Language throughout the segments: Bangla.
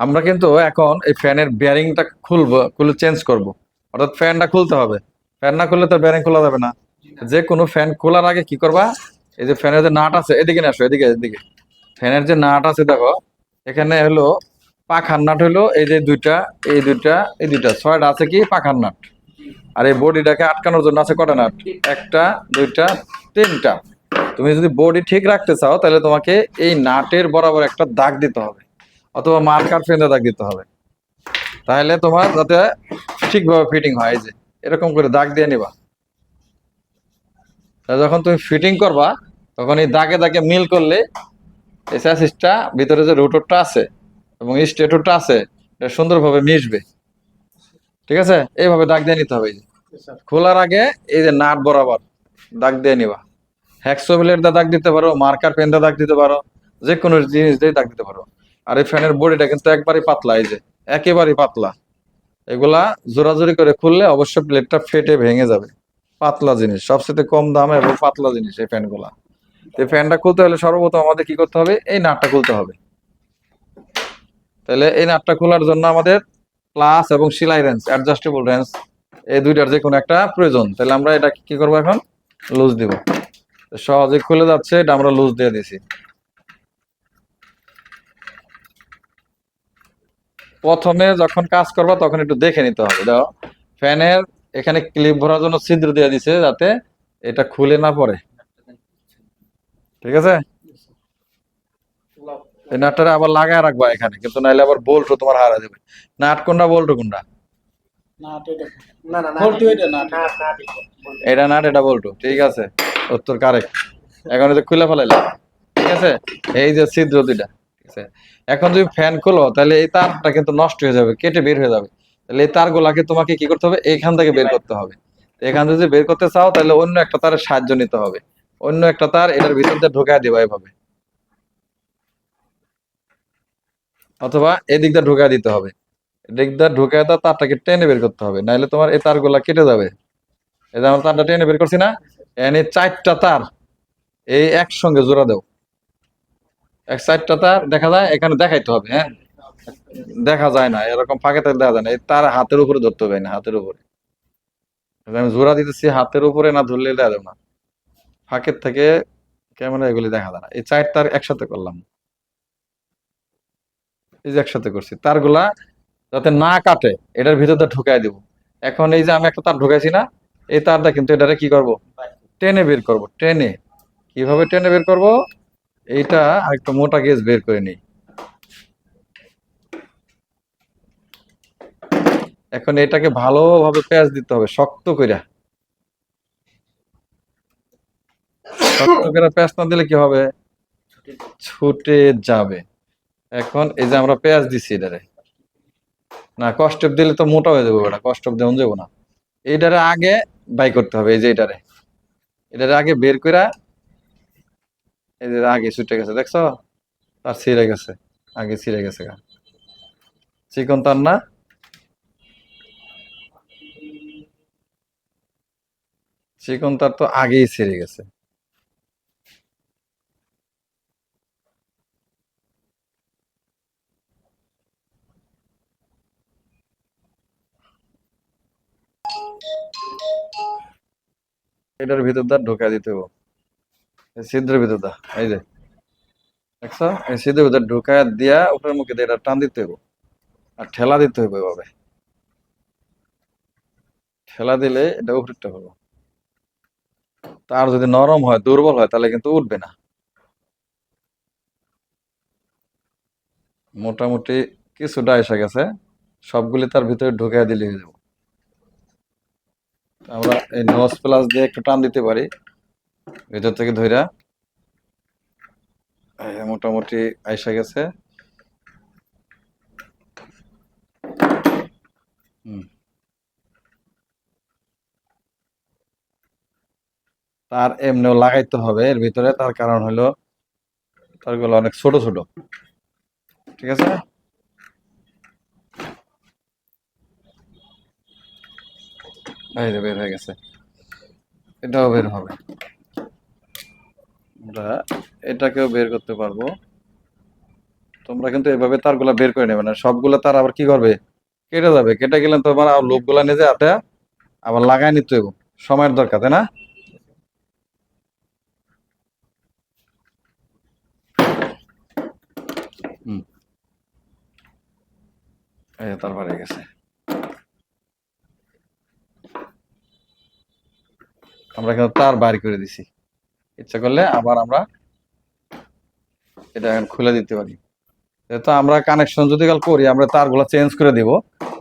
আমরা কিন্তু এখন এই ফ্যানের বেয়ারিংটা খুলবো, খুলে চেঞ্জ করব। অর্থাৎ ফ্যানটা খুলতে হবে। ফ্যান না খুললে তো বেয়ারিং খোলা যাবে না। যে কোনো ফ্যান খোলার আগে কি করবা? এই যে ফ্যানের যে নাট আছে, এদিকে আসো, এদিকে এদিকে। ফ্যানের যে নাট আছে, দেখো, এখানে হলো পাখার নাট হলো, এই যে দুইটা, এই দুইটা এই দুইটা। ছয়টা আছে কি? পাখার নাট। আর এই বডিটাকে আটকানোর জন্য আছে কটা নাট? একটা, দুইটা, তিনটা। তুমি যদি বডি ঠিক রাখতে চাও, তাহলে তোমাকে এই নাটের বরাবর একটা দাগ দিতে হবে। অথবা মার্কার ফেন্দে দাগ দিতে হবে। তাহলে তোমার যাতে ঠিকভাবে ফিটিং হয় যে এরকম করে দাগ দিয়ে নিবা। যখন তুমি ফিটিং করবা তখন এই দাগে দাগে মিল করলে এই ভিতরে যে রোটরটা আছে এবং স্টেটরটা আছে এটা সুন্দরভাবে মিশবে। ঠিক আছে? এইভাবে দাগ দিয়ে নিতে হবে খোলার আগে এই যে নাট বরাবর দাগ দিয়ে নিবা। হ্যাক্সো ব্লেড দিয়ে দাগ দিতে পারো মার্কার পেন দাগ দিতে পারো যে কোনো জিনিস দিয়ে দাগ দিতে পারো। আর এই ফ্যানের বডিটা কিন্তু একবারই পাতলা, এই যে একেবারেই পাতলা। এগুলা জোরাজোরি করে খুললে অবশ্যই প্লেটটা ফেটে ভেঙে যাবে। পাতলা জিনিস, সবচেয়ে কম দামে এবং পাতলা জিনিস এই ফ্যানগুলা। এই ফ্যানটা খুলতে হলে সর্বপ্রথম আমাদের কি করতে হবে? এই নাটটা খুলতে হবে। তাহলে এই নাটটা খোলার জন্য আমাদের প্লাস এবং সিলাই রেঞ্জ অ্যাডজাস্টেবল রেঞ্জ এই দুইটার যে কোনো একটা প্রয়োজন। তাহলে আমরা এটা কি করব এখন? লুজ দিব। সহজে খুলে যাচ্ছে, এটা আমরা লুজ দিয়ে দিছি প্রথমে যখন কাজ করবা তখন একটু দেখে নিতে হবে। দাও ফ্যানের এখানে ক্লিপ ভরার জন্য ছিদ্র দিয়ে দিছে যাতে এটা খুলে না পড়ে। ঠিক আছে? এই নাটটা আবার লাগায় রাখবা এখানে কিন্তু নাইলে আবার বোল্টও তোমার হারা যাবে। নাট কোনটা বোল্ট কোনটা এটা নাট। এটা বল্টু ঠিক আছে? উত্তর কারেক্ট এখন এটা খুলে ফেলাইলাম ঠিক আছে? এই যে ছিদ্র দুইটা। আছে। এখন যদি ফ্যান খোলো, তাহলে এই তারটা কিন্তু নষ্ট হয়ে যাবে, কেটে বের হয়ে যাবে। তাহলে এই তারগুলাকে তোমাকে কি করতে হবে? এইখান থেকে বের করতে হবে। এখান থেকে বের করতে চাও, তাহলে অন্য একটা তারের সাহায্য নিতে হবে। অন্য একটা তার এটার ভিতর দিয়ে ঢোকায় দিবা এভাবে। অথবা এদিক দিয়ে ঢোকায় দিতে হবে। এদিক দিয়ে ঢোকায় দেওয়া তারটাকে টেনে বের করতে হবে। নাহলে তোমার এই তারগুলা কেটে যাবে। এই যে আমরা তারটা টেনে বের করছি না এনে চারটা তার, এই একসঙ্গে জোড়া দেও। এক চারটা তার, দেখা যায় এখানে দেখাইতে হবে হ্যাঁ? দেখা যায় না, এরকম ফাঁকে তার দেখা যায় না। তার হাতের উপরে ধরতে হবে না হাতের উপরে। আমি জোড়া দিতেছি হাতের উপরে, না ধরলে দেখা যাবে না। ফাঁকের থেকে ক্যামেরা এগুলি দেখা যায় না। এই চার তার একসাথে করলাম। এই যে একসাথে করছি, তারগুলা যাতে না কাটে, এটার ভিতর ঢুকাই দিব। এখন এই যে আমি একটা তার ঢুকাইছি না, এই তারটা কিন্তু এটারে কি করব? টেনে বের করব, টেনে। কীভাবে টেনে বের করব? এইটা আরেকটু মোটা গেজ বের করে নিই। এখন এটাকে ভালোভাবে পেঁয়াজ দিতে হবে, শক্ত কইরা। শক্ত করে পেঁয়াজ না দিলে কি হবে? ছুটে যাবে। এখন এই যে আমরা পেঁয়াজ দিছি এটারে। না, কষ্ট দিলে তো মোটা হয়ে যাবে ওটা কষ্ট দেওয়া যাব না। এইটারে আগে বাই করতে হবে, এই যে এটারে। এটারে আগে বের করে এই যে আগে ছুটে গেছে, দেখছ? তার ছিঁড়ে গেছে, আগে ছিঁড়ে গেছে গা। চিকন তার না? চিকন তার তো আগেই ছিঁড়ে গেছে। এটার ভিতর দা ঢোকা দিতে হবে। ছিদ্রের ভিতর দা এই যে। দেখছ? এই ছিদ্রের ভিতর ঢোকায় দিয়া উপরের মুখে দিয়ে এটা টান দিতে হবে আর ঠেলা দিতে হবে এভাবে। ঠেলা দিলে এটা উপরেরটা হলো তার যদি নরম হয়, দুর্বল হয়, তাহলে কিন্তু উঠবে না। মোটামুটি কিছুটা এসে গেছে। সবগুলি তার ভিতরে ঢুকিয়ে দিলে হয়ে যাবে। আমরা এই নস প্লাস দিয়ে একটু টান দিতে পারি। ভিতর থেকে ধইরা মোটামুটি আইসা গেছে। তার এমনিও লাগাইতে হবে, এর ভিতরে তার কারণ হলো তারগুলো অনেক ছোট ছোট। ঠিক আছে? বের হয়ে গেছে। এটাও বের হবে। আমরা এটাকেও বের করতে পারব। তোমরা কিন্তু এভাবে তারগুলা বের করে নেবে না। সবগুলো তার আবার কি করবে? কেটে যাবে। কেটে গেলে তোমার লোকগুলা নিজে হাতে আবার লাগাই নিতে সময়ের দরকার, তাই না? হুম। এই যে তার বাড়ি গেছে। আমরা কিন্তু তার বাইর করে দিছি। ইচ্ছা করলে আবার আমরা এটা এখন খুলে দিতে পারি। যেহেতু আমরা কানেকশন যদি কাল করি, আমরা তারগুলো চেঞ্জ করে দিব,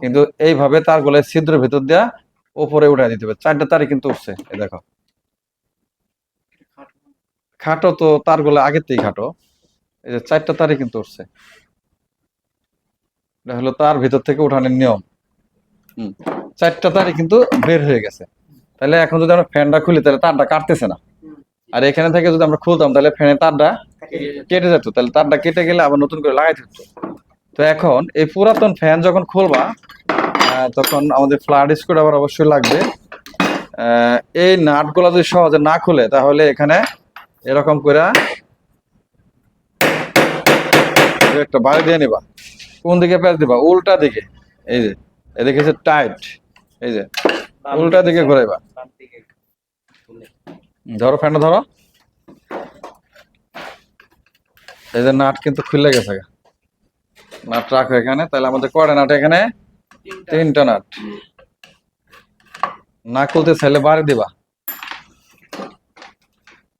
কিন্তু এইভাবে তারগুলো ছিদ্র ভিতর দেওয়া উপরে উঠে দিতে হবে। চারটা তারই কিন্তু উঠছে, এই দেখো। খাটো তো তারগুলো আগের থেকেই খাটো। এই যে চারটা তারই কিন্তু উঠছে। এটা হলো তার ভিতর থেকে উঠানোর নিয়ম। চারটা তারই কিন্তু বের হয়ে গেছে। তাহলে এখন যদি আমরা ফ্যানটা খুলি, তাহলে তারটা কাটতেছে না। আর এখানে থেকে যদি আমরা খুলতাম তাহলে ফ্যানের তারটা কেটে যেত। তাহলে তারটা কেটে গেলে আবার নতুন করে লাগাইতে হতো তো এখন এই পুরাতন ফ্যান যখন খুলবা তখন আমাদের ফ্লাড স্ক্রু আবার অবশ্যই লাগবে। এই নাটগুলো যদি সহজে না খুলে তাহলে এখানে এরকম করে একটা বাড়ি দিয়ে নিবা। কোন দিকে প্যাচ দিবা? উল্টা দিকে। এই যে এদিকে টাইট। এই যে উল্টা দিকে ঘুরাইবা। ধরো ফ্যানটা ধরো। এই যে নাট কিন্তু খুলে গেছে নাট রাখো এখানে তাহলে আমাদের কয়টা নাট এখানে? তিনটা। নাট। না খুলতে ছেলে বাড়ি দিবা।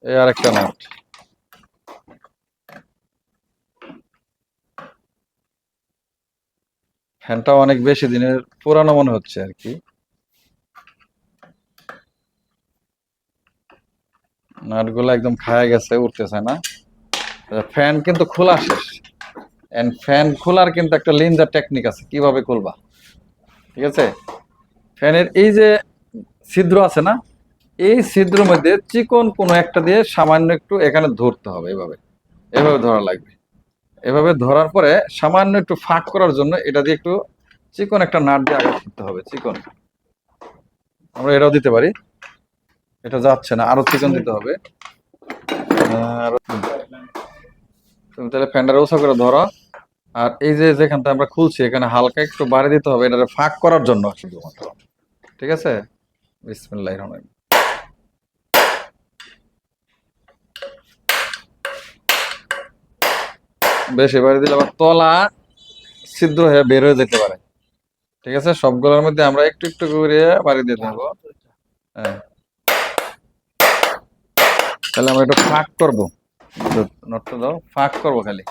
এই আরেকটা নাট। ফ্যানটা অনেক বেশি দিনের পুরানো মনে হচ্ছে আর কি। নাটগুলো একদম খায়া গেছে, উঠতেছে না। ফ্যান কিন্তু খোলা শেষ। এন্ড ফ্যান খোলার কিন্তু একটা লিঞ্জার টেকনিক আছে, কীভাবে খুলবা? ঠিক আছে? ফ্যানের এই যে ছিদ্র আছে না, এই ছিদ্রের মধ্যে চিকন কোনো একটা দিয়ে সামান্য একটু এখানে ধরতে হবে, এভাবে। এভাবে ধরা লাগবে। এভাবে ধরার পরে সামান্য একটু ফাঁক করার জন্য এটা দিয়ে একটু চিকন একটা নাট দিয়ে আঘাত করতে হবে, চিকন। আমরা এটাও দিতে পারি। এটা যাচ্ছে না, আরও চিকন দিতে হবে। তুমি তাহলে ফ্যানটা উঁচা করে ধরো। আর এই যে যেখানটা আমরা খুলছি, এখানে হালকা একটু বাড়ি দিতে হবে এটা ফাঁক করার জন্য। শুধুমাত্র ঠিক আছে? বিসমিল্লাহ রহমান বেশি বাড়ি দিলে আবার তলা ছিদ্র হয়ে বের হয়ে যেতে পারে। ঠিক আছে? সবগুলোর মধ্যে আমরা একটু একটু করে বাড়ি দিয়ে দেবো। হ্যাঁ। তাহলে আমরা একটু ফাঁক করব। নটটা দাও, ফাঁক করব খালি।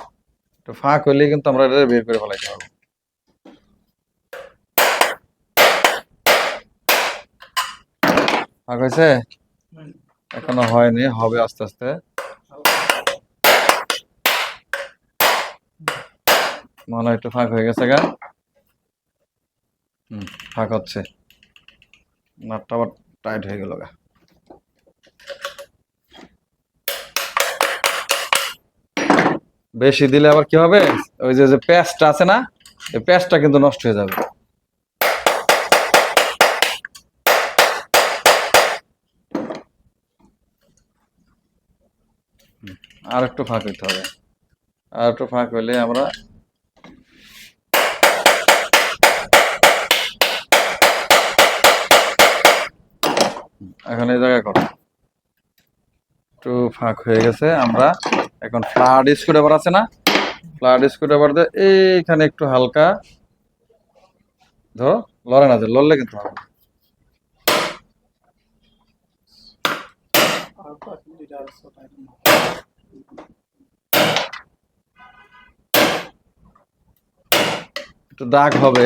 একটু ফাঁক হইলে কিন্তু আমরা এটা বের করে ফেলাইতে পারব। ফাঁক হয়েছে? এখনও হয়নি, হবে আস্তে আস্তে। মনে একটু ফাঁক হয়ে গেছে গা। হুম, ফাঁক হচ্ছে। নাটটা আবার টাইট হয়ে গেল গা। বেশি দিলে আবার কি হবে? ওই যে প্যাঁচটা আছে না, এই প্যাঁচটা কিন্তু নষ্ট হয়ে যাবে। আর একটু ফাঁক হইতে হবে। আর একটু ফাঁক হইলে আমরা এখন এই জায়গায় করো একটু ফাঁক হয়ে গেছে, আমরা এখন ফ্লাড স্ক্রুড্রাইভার আছে না? ফ্লাড স্ক্রুড্রাইভার দিয়ে এইখানে একটু হালকা। ধরো, লড়ে না যে, লড়লে কিন্তু একটু দাগ হবে।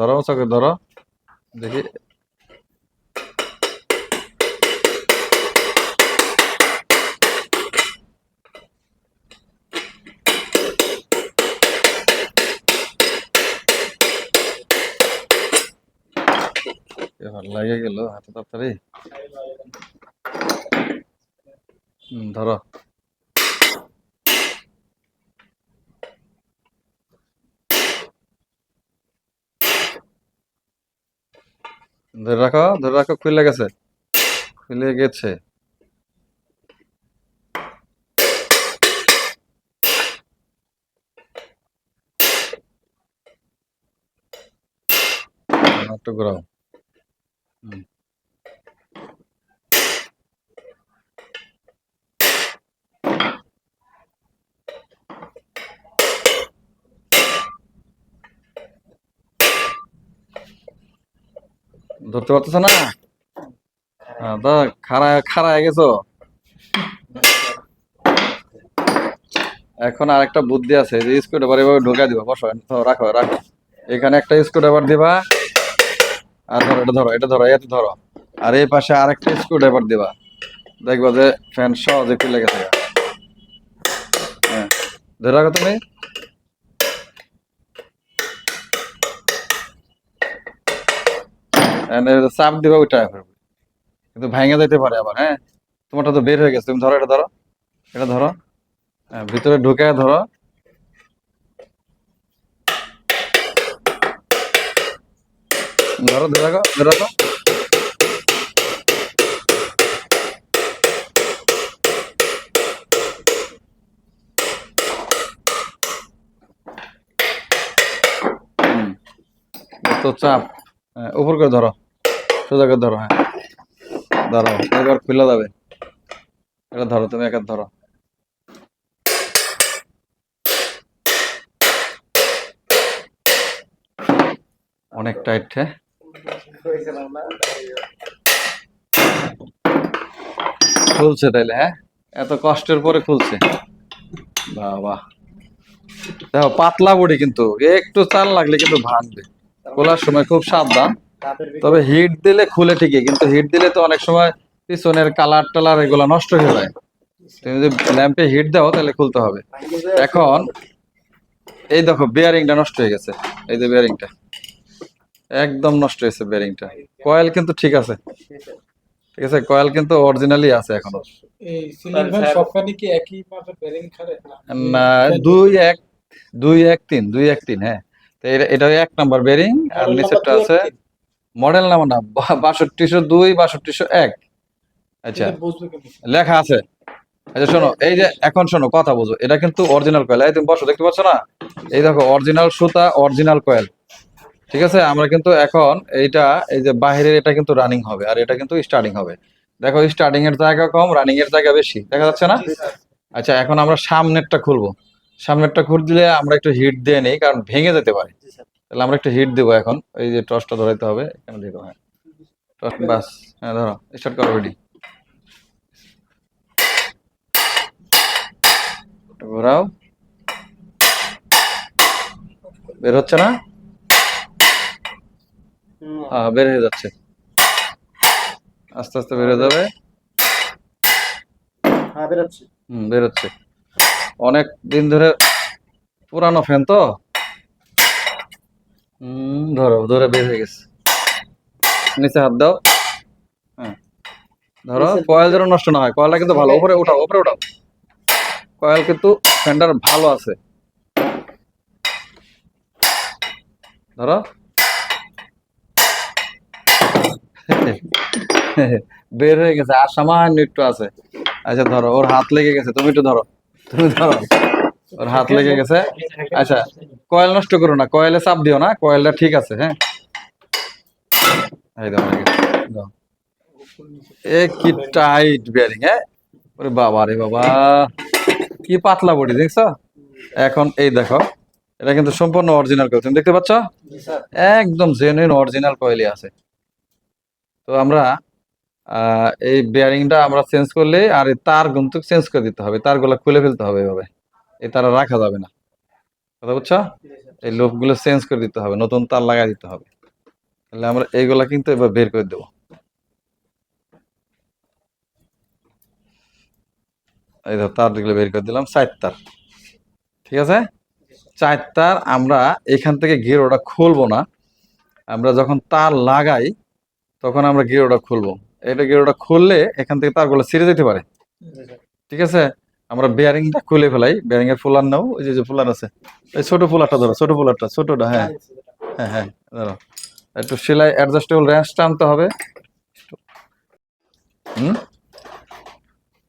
ধরো চোখে ধরো দেখি এভাবে আর লাগে গেল হাতে তাড়াতাড়ি হুম, ধরো ধরে রাখো ধরে রাখো খুলে গেছে। খুলে গেছে। একটু ঘোরাও। হুম। ধরতে পারতেছ না? তা খাড়া হয়ে গেছো? এখন আর একটা বুদ্ধি আছে, যে স্ক্রু ড্রাইভার এভাবে ঢোকা দিবা, বসো রাখো রাখো। এখানে একটা স্ক্রু ড্রাইভার দিবা, আর ধরো, এটা ধরো এটা ধরো এতে ধরো। আর এই পাশে আরেকটা স্ক্রু ড্রাইভার দিবা। দেখবা যে ফ্যান সহজে খুলে গেছে। হ্যাঁ ধরে রাখো তুমি And এই যে চাপ দিবা ওইটা কিন্তু ভাঙে যাইতে পারে আবার হ্যাঁ? তোমারটা তো বের হয়ে গেছে। তুমি ধরো, এটা ধরো। এটা ধরো। ভিতরে ঢুকে ধরো। ধরো, ধরে রাখো ধরে রাখো। এত চাপ। উপর করে ধরো। সোজা ধরো হ্যাঁ। ধরো, এবার খুলে যাবে। এটা ধরো, তুমি একা ধরো। অনেক টাইট হ্যাঁ। খুলছে তাইলে হ্যাঁ? এত কষ্টের পরে খুলছে। বাবা। দেখো, পাতলা বডি কিন্তু, একটু চাল লাগলে কিন্তু ভাঙবে। খোলার সময় খুব সাবধান। তবে হিট দিলে খুলে ঠিকই কিন্তু হিট দিলে তো অনেক সময় পিছনের কালার টালার এগুলো নষ্ট হয়ে যায়। তুমি যদি ল্যাম্পে হিট দাও তাহলে খুলতে হবে। এখন এই দেখো বেয়ারিংটা নষ্ট হয়ে গেছে। এই যে বেয়ারিংটা একদম নষ্ট হয়েছে বেয়ারিংটা কয়েল কিন্তু ঠিক আছে। ঠিক আছে কয়েল কিন্তু অরিজিনালি আছে এখনও। না দুই এক দুই এক তিন দুই এক তিন হ্যাঁ। তো এটা এটা এক নাম্বার বেয়ারিং আর নিচেরটা আছে মডেল নাম্বার না বাষট্টিশো দুই বাষট্টিশো এক। আচ্ছা। লেখা আছে। আচ্ছা শোনো এই যে এখন শোনো কথা বুঝো। এটা কিন্তু অরিজিনাল কয়েল এই তুমি বসো দেখতে পাচ্ছ না? এই দেখো অরিজিনাল সুতা অরিজিনাল কয়েল ঠিক আছে? আমরা কিন্তু এখন এইটা এই যে বাহিরের এটা কিন্তু রানিং হবে আর এটা কিন্তু স্টার্টিং হবে। দেখো স্টার্টিং এর জায়গা কম রানিং এর জায়গা বেশি। দেখা যাচ্ছে না? আচ্ছা এখন আমরা সামনেরটা খুলবো। সামনেরটা খুল দিলে আমরা একটু হিট দিয়ে নেই কারণ ভেঙে যেতে পারে। তাহলে আমরা একটু হিট দেবো এখন। এই যে টসটা ধরাইতে হবে এখানে দাও, হ্যাঁ। টস বাস হ্যাঁ ধরো স্টার্ট করো রেডি ঘোরাও। বের হচ্ছে না? হ্যাঁ বের হয়ে যাচ্ছে। আস্তে আস্তে বের হয়ে যাবে। হ্যাঁ বেরোচ্ছে হুম বের হচ্ছে। অনেক দিন ধরে পুরানো ফ্যান তো। ধরো ধরে বের হয়ে গেছে। নিচে হাত দাও। হ্যাঁ। ধরো কয়েল যেন নষ্ট না হয়। কয়েলটা কিন্তু ভালো। উপরে উঠাও উপরে উঠাও। কয়েল কিন্তু ফ্যানটার ভালো আছে। ধরো। বের হয়ে গেছে আর সামান্য একটু আছে। আচ্ছা ধরো ওর হাত লেগে গেছে। তুমি একটু ধরো। তুমি ধরো। ওর হাত লেগে গেছে? আচ্ছা কয়েল নষ্ট করো না কয়েলে চাপ দিও না কয়েলটা ঠিক আছে হ্যাঁ? এই দাও এই দাও। এ কি টাইট বেয়ারিং হ্যাঁ? ওরে বাবা রে বাবা কি পাতলা বডি দেখছ? এখন এই দেখো এটা কিন্তু সম্পূর্ণ অরিজিনাল কয়েল তুমি দেখতে পাচ্ছ? একদম জেনুইন অরিজিনাল কয়েলই আছে। তো আমরা আহ, এই বেয়ারিংটা আমরা চেঞ্জ করলে আর তার কিন্তু চেঞ্জ করে দিতে হবে তারগুলো খুলে ফেলতে হবে এভাবে। তার রাখা যাবে না। কথা বুঝছ? এই লোকগুলো চেঞ্জ করে দিতে হবে নতুন তার লাগাই দিতে হবে। তাহলে আমরা এইগুলা কিন্তু এবার বের করে দেবো। এই ধর তারগুলো বের করে দিলাম চার তার। ঠিক আছে? চার তার আমরা এখান থেকে ঘিরে ওটা খুলবো না। আমরা যখন তার লাগাই তখন আমরা গিরোটা খুলবো। এটা গিরোটা খুললে এখান থেকে তারগুলো ছিঁড়ে যেতে পারে। ঠিক আছে? আমরা বেয়ারিংটা খুলে ফেলাই। বেয়ারিং এর ফুলার নাও। ওই যে যে ফুলার আছে। এই ছোট ফুলারটা ধরো ছোট ফুলারটা ছোটটা হ্যাঁ। হ্যাঁ হ্যাঁ ধরো। একটু সেলাই অ্যাডজাস্টেবল র্যাঞ্চটা আনতে হবে। হুম?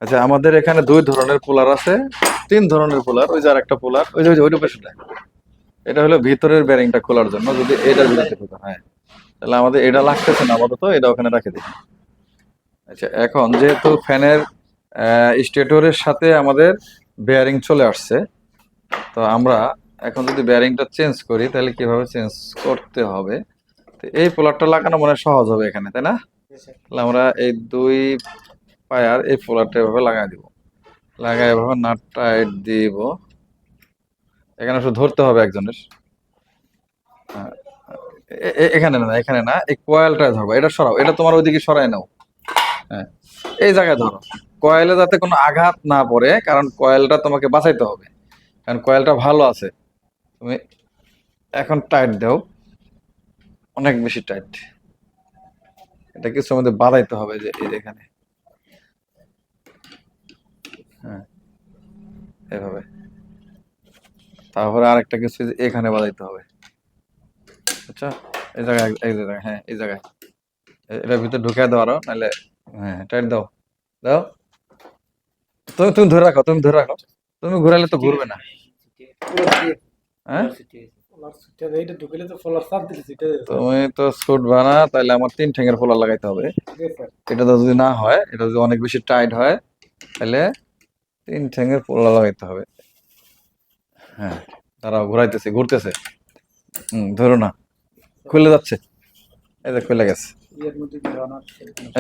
আচ্ছা আমাদের এখানে দুই ধরনের পোলার আছে। তিন ধরনের পোলার ওই যে আর একটা পোলার। ওই যে ওই যে ওইটা পেছনটা এটা হলো ভিতরের বেরিংটা খোলার জন্য যদি এটার ভিতরে খোলা হ্যাঁ। তাহলে আমাদের এটা লাগতেছে না আপাতত এটা ওখানে রাখে দিই। আচ্ছা এখন যেহেতু ফ্যানের স্টেটরের সাথে আমাদের বেয়ারিং চলে আসছে। তো আমরা এখন যদি বেয়ারিংটা চেঞ্জ করি তাহলে কীভাবে চেঞ্জ করতে হবে? তো এই পোলারটা লাগানো মনে হয় সহজ হবে এখানে তাই না? তাহলে আমরা এই দুই পায়ার এই পোলারটা এভাবে লাগাই দিব। লাগাই এভাবে নাট টাইট দিব। এখানে শুধু ধরতে হবে একজনের। এখানে না এখানে না এই কয়েলটায় ধরবো। এটা সরাও এটা তোমার ওইদিকে সরাই নাও। হ্যাঁ এই জায়গায় ধরো। কয়েলে যাতে কোনো আঘাত না পড়ে, কারণ কয়েলটা তোমাকে বাঁচাইতে হবে। কারণ কয়েলটা ভালো আছে। তুমি এখন টাইট দাও। অনেক বেশি টাইট এটা কিছু আমাদের বাড়াইতে হবে যে এই এখানে। হ্যাঁ এভাবে। তারপরে আরেকটা কিছু এখানে বাজাইতে হবে। আচ্ছা এই জায়গায় এই জায়গায় হ্যাঁ এই জায়গায়। এটার ভিতরে ঢুকে দাও আরও, নাহলে হ্যাঁ টাইট দাও। দাও। তুমি তুমি ধরে রাখো, তুমি ধরে রাখো। তুমি ঘুরালে তো ঘুরবে না। ফলার ফলার তুমি আমার তিন ঠ্যাঙের ফোলা লাগাইতে হবে। এটা তো যদি না হয়, এটা যদি অনেক বেশি টাইট হয় তাহলে তিন ঠ্যাঙের পোলা লাগাইতে হবে। হ্যাঁ দাঁড়াও, ঘুরাইতেছে, ঘুরতেছে। হুম, ধরো না। খুলে যাচ্ছে। এই যে খুলে গেছে।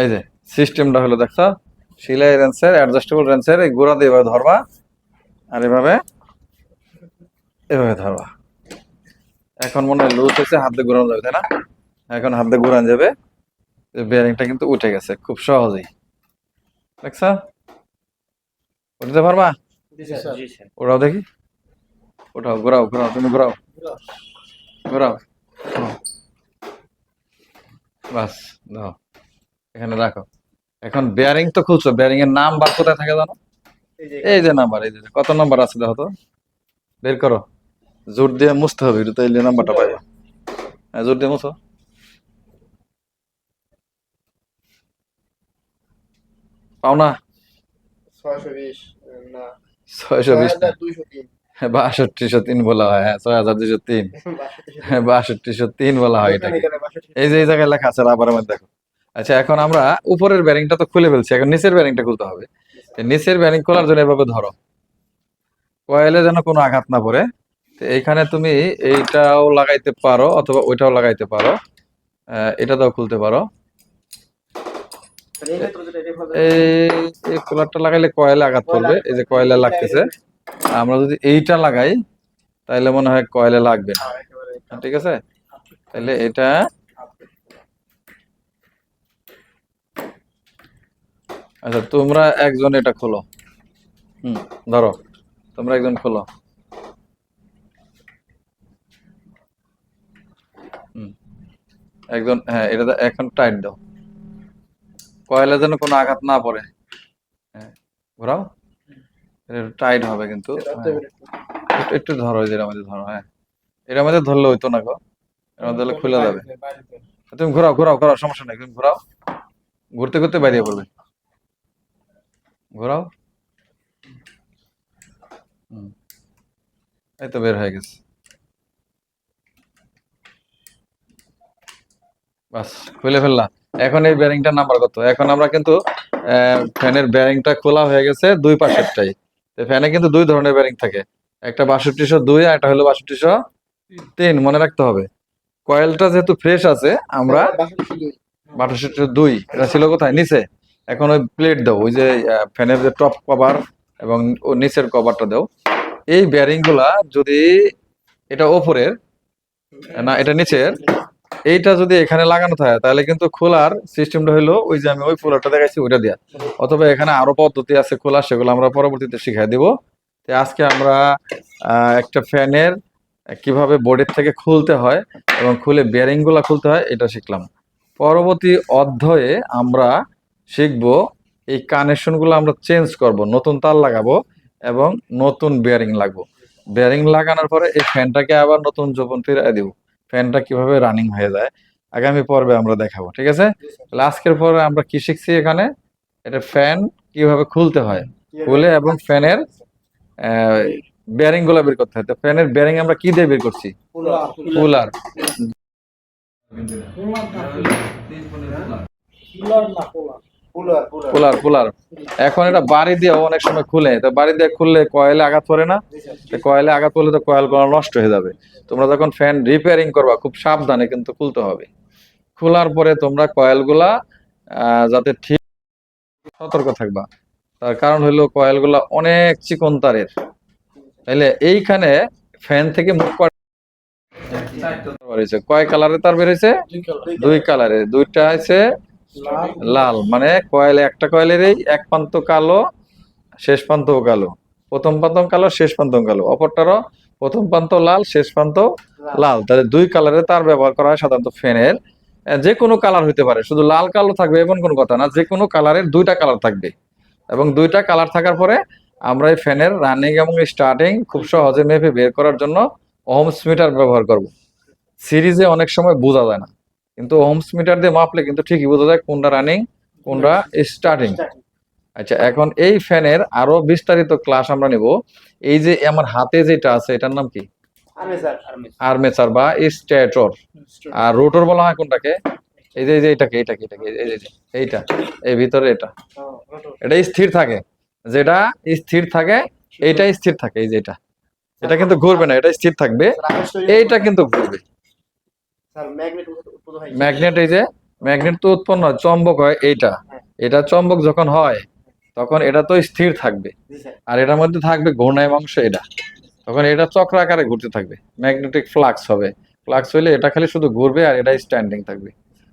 এই যে সিস্টেমটা হলো দেখছ? সিলাই রেন্সের অ্যাডজাস্টেবল রেন্সের এই গোড়া দিয়ে এভাবে ধরবা। আর এভাবে এভাবে ধরবা। এখন মনে হয় লুজ হয়েছে হাত দিয়ে ঘোরানো যাবে তাই না? এখন হাত দিয়ে ঘোরানো যাবে। বেয়ারিংটা কিন্তু উঠে গেছে খুব সহজেই। দেখছ? উঠতে পারবা? ওরাও দেখি। ওঠাও ঘোরাও ঘোরাও তুমি ঘোরাও। ঘোরাও। ঘোরাও। বাস দাও। এখানে রাখো। এখন বেয়ারিং তো খুলছো বেয়ারিং এর নাম বার কোথায় থাকে জানো? এই যে নাম্বার এই যে কত নাম্বার আছে দেখো তো? বের করো। জোর দিয়ে মুছতে হবে এটা তাইলে নাম্বারটা পাইবা। হ্যাঁ জোর দিয়ে মুছো। পাও না? ছয়শো বিশ বাষট্টিশো তিন বলা হয় হ্যাঁ ছয় হাজার দুশো তিন। হ্যাঁ বাষট্টিশো তিন বলা হয় এটাকে। এই যে এই জায়গায় লেখা আছে রাবারের মধ্যে দেখো। আচ্ছা এখন আমরা উপরের ব্যারিংটা তো খুলে ফেলছি এখন নিচের ব্যারিংটা খুলতে হবে। নিচের ব্যারিং খোলার জন্য এভাবে ধরো। কয়েলে যেন কোনো আঘাত না পড়ে। তো এইখানে তুমি এইটাও লাগাইতে পারো অথবা ওইটাও লাগাইতে পারো। আহ, এটাতেও খুলতে পারো। এই এই কুলারটা লাগাইলে কয়েলে আঘাত পড়বে। এই যে কয়েলে লাগতেছে। আমরা যদি এইটা লাগাই তাহলে মনে হয় কয়েলে লাগবে না। ঠিক আছে? তাহলে এটা আচ্ছা তোমরা একজন এটা খোলো। হুম ধরো তোমরা একজন খোলো। হুম একজন হ্যাঁ এটা এখন টাইট দাও। কয়লা যেন কোনো আঘাত না পড়ে। হ্যাঁ ঘোরাও। টাইট হবে কিন্তু হ্যাঁ। একটু ধরো যেটা মধ্যে ধরো হ্যাঁ। এটার মধ্যে ধরলে হইতো না গো। এর মধ্যে ধরলে খুলে যাবে। তুমি ঘোরাও ঘোরাও ঘোরাও সমস্যা নেই তুমি ঘোরাও। ঘুরতে ঘুরতে বাইরে পড়বে। ঘোরাও। এই তো বের হয়ে গেছে। বাস খুলে ফেললাম। এখন এই ব্যারিংটার নাম্বার কত? এখন আমরা কিন্তু ফ্যানের ব্যারিংটা খোলা হয়ে গেছে দুই পাশেরটাই। ফ্যানে কিন্তু দুই ধরনের ব্যারিং থাকে। একটা বাষট্টিশো দুই আর একটা হলো বাষট্টিশো তিন। মনে রাখতে হবে। কয়েলটা যেহেতু ফ্রেশ আছে আমরা বাষট্টি দুই। এটা ছিল কোথায়? নিচে। এখন ওই প্লেট দাও ওই যে ফ্যানের যে টপ কভার এবং ও নিচের কভারটা দাও এই বেয়ারিংগুলা যদি এটা ওপরের, না, এটা নিচের, এইটা যদি এখানে লাগানো থাকে, তাহলে কিন্তু খোলার সিস্টেমটা হলো ওই যে আমি ওই ফোলারটা দেখাইছি, ওইটা দেওয়া অথবা এখানে আরও পদ্ধতি আছে খোলা সেগুলো আমরা পরবর্তীতে শিখাই দিব। তো আজকে আমরা একটা ফ্যানের কীভাবে বোর্ডের থেকে খুলতে হয় এবং খুলে বেয়ারিংগুলা খুলতে হয়, এটা শিখলাম। পরবর্তী অধ্যায়ে আমরা শিখব, এই কানেকশনগুলো আমরা চেঞ্জ করব, নতুন তার লাগাবো এবং নতুন বেয়ারিং লাগবো। বেয়ারিং লাগানোর পরে এই ফ্যানটাকে আবার নতুন যোপন ফিরে দিব। ফ্যানটা কীভাবে রানিং হয়ে যায়, আগামী পর্বে আমরা দেখাবো, ঠিক আছে? আজকের পরে আমরা কি শিখছি এখানে? এটা ফ্যান কীভাবে খুলতে হয়? খুলে এবং ফ্যানের বেয়ারিংগুলো বের করতে হয়। তো ফ্যানের বেয়ারিং আমরা কি দিয়ে বের করছি? Cooler cooler cooler cooler. এখন এটা বাড়ি দিয়ে অনেক সময় খুলে। তো বাড়ি দিয়ে খুললে কয়েলে আঘাত পড়ে না? কয়েলে আঘাত পড়লে তো কয়েলগুলো নষ্ট হয়ে যাবে। তোমরা যখন ফ্যান রিপেয়ারিং করবা খুব সাবধানে কিন্তু খুলতে হবে। খোলার পরে তোমরা কয়েলগুলা যাতে ঠিক সতর্ক থাকবা। তার কারণ হলো কয়েলগুলা অনেক চিকন তারের। তাইলে এইখানে ফ্যান থেকে মুখ করা কয় কালারের তার বেরিয়েছে কালার। দুই কালারের। দুইটা আছে লাল? মানে কয়েল একটা কয়েলেরই এক প্রান্ত কালো শেষ প্রান্ত কালো। প্রথম প্রান্ত কালো শেষ প্রান্ত কালো। অপরটারও প্রথম প্রান্ত লাল শেষ প্রান্ত লাল। তাহলে দুই কালারের তার ব্যবহার করা হয় সাধারণত ফ্যানের যে কোনো কালার হতে পারে। শুধু লাল কালো থাকবে এমন কোনো কথা না যে কোনো কালারের দুইটা কালার থাকবে। এবং দুইটা কালার থাকার পরে আমরা এই ফ্যানের রানিং এবং স্টার্টিং খুব সহজে মেপে বের করার জন্য ওহমস মিটার ব্যবহার করব। সিরিজে অনেক সময় বোঝা যায় না। কিন্তু ওহমস মিটার দিয়ে মাপলে কিন্তু ঠিকই বোঝা যায় কোনটা রানিং কোনটা স্টার্টিং আচ্ছা এখন এই ফ্যানের আরও বিস্তারিত ক্লাস আমরা নিব। এই যে আমার হাতে যেটা আছে এটার নাম কি? আর্মেচার বা স্টেটর আর রোটর বলা হয় কোনটাকে? এই যে এই যে এটাকে এটাকে এইটা এই ভিতরে এটা। এটা স্থির থাকে। যেটা স্থির থাকে এইটা স্থির থাকে এই যে এটা। এটা কিন্তু ঘুরবে না এটা স্থির থাকবে। এইটা কিন্তু ঘুরবে। ম্যাগনেট হয় এই যে ম্যাগনেট তো উৎপন্ন হয় চম্বক হয় এইটা। এটা চম্বক যখন হয় তখন এটা তো স্থির থাকবে। আর এটার মধ্যে থাকবে ঘূর্ণায়মাংশ এটা। তখন এটা চক্র আকারে ঘুরতে থাকবে। ম্যাগনেটিক ফ্লাক্স হবে। ফ্লাক্স হইলে এটা খালি শুধু ঘুরবে আর এটা স্ট্যান্ডিং থাকবে।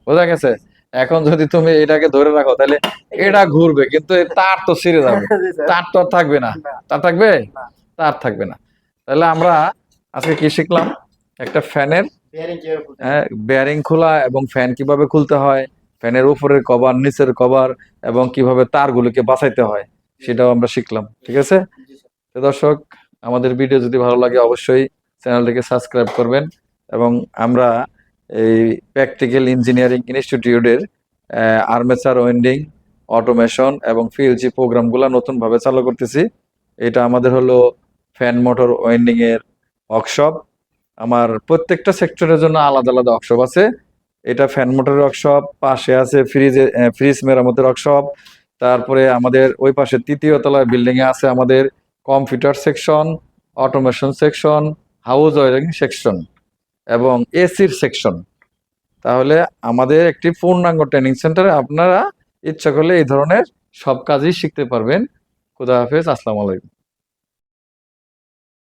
বোঝা গেছে? এখন যদি তুমি এটাকে ধরে রাখো তাহলে এটা ঘুরবে কিন্তু তার তো ছিঁড়ে যাবে। তার তো আর থাকবে না। তার থাকবে? তার থাকবে না। তাহলে আমরা আজকে কি শিখলাম? একটা ফ্যানের বেয়ারিং বেয়ারিং খোলা এবং ফ্যান কীভাবে খুলতে হয় ফ্যানের উপরের কভার নিচের কভার এবং কীভাবে তারগুলোকে বাঁচাইতে হয় সেটাও আমরা শিখলাম ঠিক আছে? তো দর্শক আমাদের ভিডিও যদি ভালো লাগে অবশ্যই চ্যানেলটিকে সাবস্ক্রাইব করবেন এবং আমরা এই প্র্যাকটিক্যাল ইঞ্জিনিয়ারিং ইনস্টিটিউটের আর্মেচার ওয়েন্ডিং অটোমেশন এবং পিএলজি প্রোগ্রামগুলো নতুনভাবে চালু করতেছি এটা আমাদের হলো ফ্যান মোটর ওয়েন্ডিংয়ের ওয়ার্কশপ আমার প্রত্যেকটা সেক্টরের জন্য আলাদা আলাদা ওয়ার্কশপ আছে। এটা ফ্যান মোটরের ওয়ার্কশপ পাশে আছে ফ্রিজে ফ্রিজ মেরামতের ওয়ার্কশপ তারপরে আমাদের ওই পাশে তৃতীয় তলায় বিল্ডিং এ আছে আমাদের computer section automation section house wiring section এবং এসির সেকশন তাহলে আমাদের একটি পূর্ণাঙ্গ ট্রেনিং সেন্টারে আপনারা ইচ্ছা করলে এই ধরনের সব কাজই শিখতে পারবেন। খুদা হাফেজ, আসসালামু আলাইকুম।